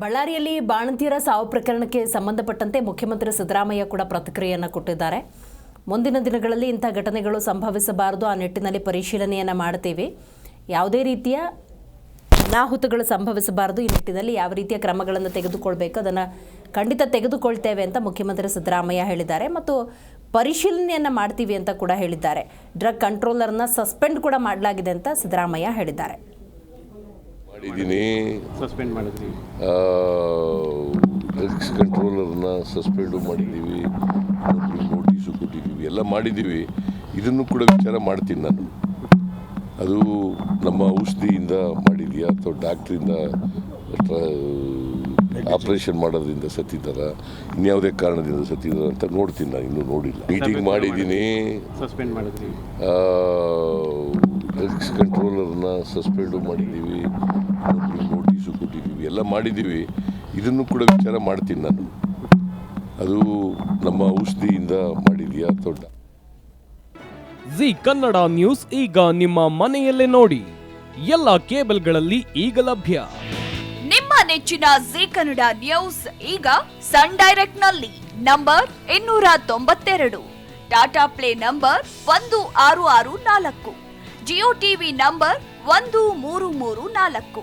ಬಳ್ಳಾರಿಯಲ್ಲಿ ಬಾಣಂತಿಯರ ಸಾವು ಪ್ರಕರಣಕ್ಕೆ ಸಂಬಂಧಪಟ್ಟಂತೆ ಮುಖ್ಯಮಂತ್ರಿ ಸಿದ್ದರಾಮಯ್ಯ ಕೂಡ ಪ್ರತಿಕ್ರಿಯೆಯನ್ನು ಕೊಟ್ಟಿದ್ದಾರೆ. ಮುಂದಿನ ದಿನಗಳಲ್ಲಿ ಇಂಥ ಘಟನೆಗಳು ಸಂಭವಿಸಬಾರದು. ಆ ನಿಟ್ಟಿನಲ್ಲಿ ಪರಿಶೀಲನೆಯನ್ನು ಮಾಡ್ತೀವಿ. ಯಾವುದೇ ರೀತಿಯ ಅನಾಹುತಗಳು ಸಂಭವಿಸಬಾರದು. ಈ ನಿಟ್ಟಿನಲ್ಲಿ ಯಾವ ರೀತಿಯ ಕ್ರಮಗಳನ್ನು ತೆಗೆದುಕೊಳ್ಬೇಕು ಅದನ್ನು ಖಂಡಿತ ತೆಗೆದುಕೊಳ್ತೇವೆ ಅಂತ ಮುಖ್ಯಮಂತ್ರಿ ಸಿದ್ದರಾಮಯ್ಯ ಹೇಳಿದ್ದಾರೆ. ಮತ್ತು ಪರಿಶೀಲನೆಯನ್ನು ಮಾಡ್ತೀವಿ ಅಂತ ಕೂಡ ಹೇಳಿದ್ದಾರೆ. ಡ್ರಗ್ ಕಂಟ್ರೋಲರ್ನ ಸಸ್ಪೆಂಡ್ ಕೂಡ ಮಾಡಲಾಗಿದೆ ಅಂತ ಸಿದ್ದರಾಮಯ್ಯ ಹೇಳಿದ್ದಾರೆ. ಮಾಡಿದ್ದೀನಿ ಸಸ್ಪೆಂಡ್ ಮಾಡಿದ್ರಿ? ಡ್ರಗ್ಸ್ ಕಂಟ್ರೋಲರ್ನ ಸಸ್ಪೆಂಡು ಮಾಡಿದ್ದೀವಿ. ನೋಟಿಸು ಕೊಟ್ಟಿದ್ದೀವಿ. ಎಲ್ಲ ಮಾಡಿದ್ದೀವಿ. ಇದನ್ನು ಕೂಡ ವಿಚಾರ ಮಾಡ್ತೀನಿ ನಾನು. ಅದು ನಮ್ಮ ಔಷಧಿಯಿಂದ ಮಾಡಿದೆಯಾ? ಅಥವಾ ಡಾಕ್ಟ್ರಿಂದ ಆಪರೇಷನ್ ಮಾಡೋದ್ರಿಂದ ಸತ್ತಿದ್ದಾರ? ಇನ್ಯಾವುದೇ ಕಾರಣದಿಂದ ಸತ್ತಿದ್ದಾರ ಅಂತ ನೋಡ್ತೀನಿ ನಾನು. ಇನ್ನೂ ನೋಡಿಲ್ಲ. ಮೀಟಿಂಗ್ ಮಾಡಿದ್ದೀನಿ. ಸಸ್ಪೆಂಡ್ ಮಾಡಿದ್ರಿ? ಡ್ರಗ್ಸ್ ಕಂಟ್ರೋಲರ್ನ ಸಸ್ಪೆಂಡು ಮಾಡಿದ್ದೀವಿ. ಎಲ್ಲ ಮಾಡಿದ್ದೀವಿ. ಇದನ್ನು ಕೂಡ ವಿಚಾರ ಮಾಡ್ತೀನಿ ನಾನು. ಅದು ನಮ್ಮ ಔಷಧಿಯಿಂದ ಮಾಡಿದೆಯಾ ದೊಡ್ಡ ಜಿ ಕನ್ನಡ ನ್ಯೂಸ್ ಈಗ ನಿಮ್ಮ ಮನೆಯಲ್ಲೇ ನೋಡಿ. ಎಲ್ಲ ಕೇಬಲ್ಗಳಲ್ಲಿ ಈಗ ಲಭ್ಯ. ನಿಮ್ಮ ನೆಚ್ಚಿನ ಜಿ ಕನ್ನಡ ನ್ಯೂಸ್ ಈಗ ಸನ್ ಡೈರೆಕ್ಟ್ನಲ್ಲಿ ನಂಬರ್ ಇನ್ನೂರ ತೊಂಬತ್ತೆರಡು ಟಾಟಾ ಪ್ಲೇ ನಂಬರ್ ಒಂದು ಆರು ಆರು ನಾಲ್ಕು ಜಿಯೋ ಟಿವಿ ನಂಬರ್ ಒಂದು ಮೂರು ಮೂರು ನಾಲ್ಕು.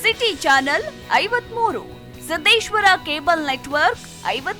ಸಿಟಿ ಚಾನೆಲ್ ಐವತ್ಮೂರು ಸಿದ್ದೇಶ್ವರ ಕೇಬಲ್ ನೆಟ್ವರ್ಕ್ ಐವತ್